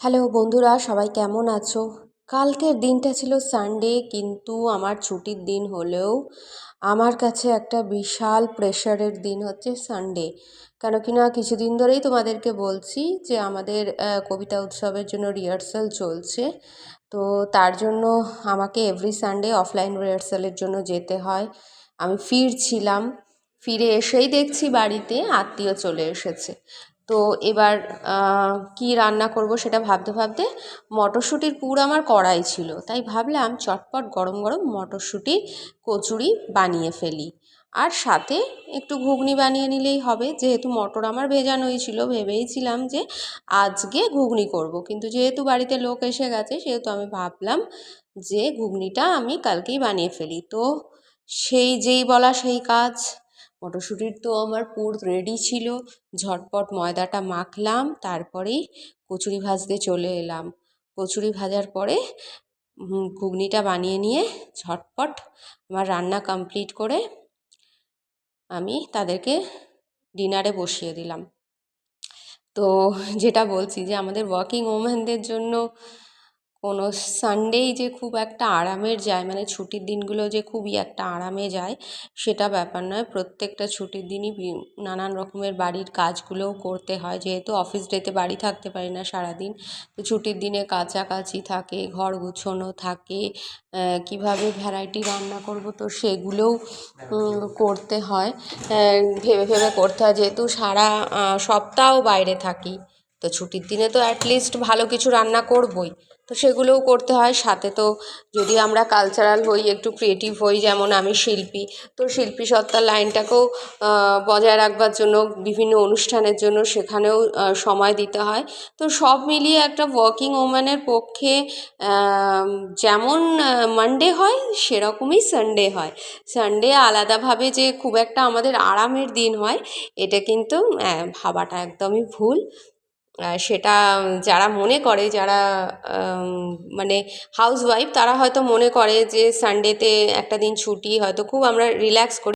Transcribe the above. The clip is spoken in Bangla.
হ্যালো বন্ধুরা, সবাই কেমন আছো? কালকের দিনটা ছিল সানডে কিন্তু আমার ছুটির দিন হলেও আমার কাছে একটা বিশাল প্রেশারের দিন হচ্ছে সানডে কেন কি না, কিছুদিন ধরেই তোমাদেরকে বলছি যে আমাদের কবিতা উৎসবের জন্য রিহার্সাল চলছে। তো তার জন্য আমাকে এভরি সানডে অফলাইন রিহার্সালের জন্য যেতে হয়। আমি ফিরছিলাম, ফিরে এসেই দেখছি বাড়িতে আত্মীয় চলে এসেছে। তো এবার কি রান্না করব সেটা ভাবতে ভাবতে মটরশুঁটির পুর আমার কড়াই ছিল। তাই ভাবলাম চটপট গরম গরম মটরশুঁটির কচুরি বানিয়ে ফেলি। আর সাথে একটু ঘুগনি বানিয়ে নিলেই হবে। যেহেতু মটর আমার ভেজানোই ছিল ভেবেইছিলাম যে আজকে ঘুগনি করব। কিন্তু যেহেতু বাড়িতে লোক এসে গেছে, সেহেতু আমি ভাবলাম যে ঘুগনিটা আমি কালকেই বানিয়ে ফেলি। তো সেই যেই বলা সেই কাজ মটরশুঁটির তো আমার পুর রেডি ছিল। ঝটপট ময়দাটা মাখলাম, তারপরেই কচুরি ভাজতে চলে এলাম। কচুরি ভাজার পরে ঘুগনিটা বানিয়ে নিয়ে ঝটপট আমার রান্না কমপ্লিট করে আমি তাদেরকে ডিনারে বসিয়ে দিলাম। তো যেটা বলছি যে আমাদের ওয়ার্কিং ওম্যানদের জন্য কোনো সানডেই যে খুব একটা আরামের যায় মানে ছুটির দিনগুলো যে খুবই একটা আরামে যায় সেটা ব্যাপার নয়। প্রত্যেকটা ছুটির দিনই নানান রকমের বাড়ির কাজগুলোও করতে হয়। যেহেতু অফিস ডেতে বাড়ি থাকতে পারি না সারাদিন তো ছুটির দিনে কাছাকাছি থাকে ঘর গুছোনো থাকে কীভাবে ভ্যারাইটি রান্না করব তো সেগুলোও করতে হয়। ভেবে ভেবে করতে হয়। যেহেতু সারা সপ্তাহ বাইরে থাকি তো ছুটির দিনে তো অ্যাটলিস্ট ভালো কিছু রান্না করবই। তো সেগুলোও করতে হয়। সাথে তো যদি আমরা কালচারাল হই, একটু ক্রিয়েটিভ হই, যেমন আমি শিল্পী, তো শিল্পী সত্তার লাইনটাকেও বজায় রাখবার জন্য, বিভিন্ন অনুষ্ঠানের জন্য সেখানেও সময় দিতে হয়। তো সব মিলিয়ে একটা ওয়ার্কিং ওম্যানের পক্ষে যেমন মানডে হয়, সেরকমই সানডে হয়। সানডে আলাদাভাবে যে খুব একটা আমাদের আরামের দিন হয়, এটা কিন্তু ভাবাটা একদমই ভুল। সেটা যারা মনে করে, যারা মানে হাউসওয়াইফ তারা হয়তো মনে করে যে সানডেতে একটা দিন ছুটি, হয়তো খুব আমরা রিল্যাক্স করি।